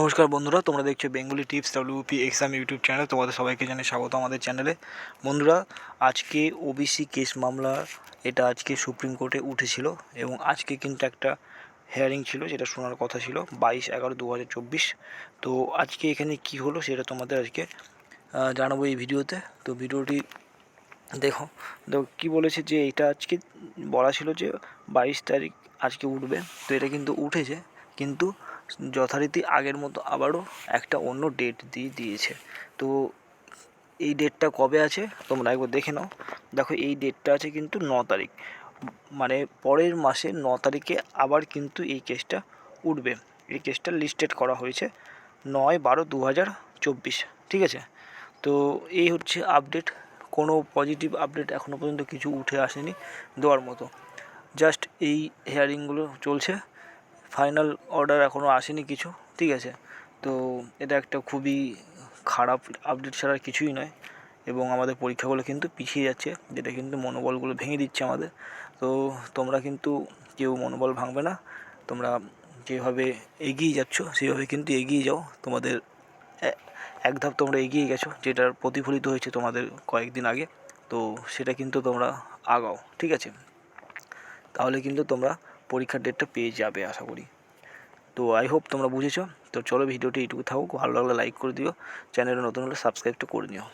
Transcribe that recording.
নমস্কার বন্ধুরা, তোমরা দেখছ Bengali tips WP exam YouTube channel. তোমাদের সবাইকে জানাই স্বাগত আমাদের চ্যানেলে। বন্ধুরা, আজকে ওবিসি কেস মামলা, এটা আজকে সুপ্রিম কোর্টে উঠেছিল এবং আজকে কিন্তু একটা হেয়ারিং ছিল, যেটা শোনার কথা ছিল, বাইশ এগারো দু তো আজকে এখানে কি হলো সেটা তোমাদের আজকে জানাব এই ভিডিওতে। তো ভিডিওটি দেখো, তো কী বলেছে যে এটা আজকে বলা ছিল যে বাইশ তারিখ আজকে উঠবে। তো এটা কিন্তু উঠেছে, কিন্তু যথারীতি আগের মতো আবারও একটা অন্য ডেট দিয়ে দিয়েছে। তো এই ডেটটা কবে আছে? তোমরা একবার দেখে নাও। দেখো, এই ডেটটা আছে কিন্তু ন তারিখ। মানে পরের মাসে ন তারিখে আবার কিন্তু এই কেসটা উঠবে। এই কেসটা লিস্টেড করা হয়েছে নয় বারো দু হাজার চব্বিশ। ঠিক আছে? তো এই হচ্ছে আপডেট কোনো পজিটিভ আপডেট এখনও পর্যন্ত কিছু উঠে আসেনি দেওয়ার মতো। জাস্ট এই হেয়ারিংগুলো চলছে। ফাইনাল অর্ডার এখনও আসেনি কিছু, ঠিক আছে? তো এটা একটা খুবই খারাপ আপডেট ছাড়া কিছুই নয় এবং আমাদের পরীক্ষাগুলো কিন্তু পিছিয়ে যাচ্ছে, যেটা কিন্তু মনোবলগুলো ভেঙে দিচ্ছে আমাদের। তো তোমরা কিন্তু কেউ মনোবল ভাঙবে না, তোমরা যেভাবে এগিয়ে যাচ্ছ সেভাবে কিন্তু এগিয়ে যাও। তোমাদের এক ধাপ তোমরা এগিয়ে গেছো যেটার প্রতিফলিত হয়েছে তোমাদের কয়েকদিন আগে, তো সেটা কিন্তু তোমরা আগাও, ঠিক আছে? তাহলে কিন্তু তোমরা পরীক্ষার ডেটটা পেয়ে যাবে, আশা করি। তো আই হোপ তোমরা বুঝেছ। তো চলো ভিডিওটি এইটুকু থাকুক। ভালো লাগলে লাইক করে দিও। চ্যানেলে নতুন হলে সাবস্ক্রাইবটা করে নিও।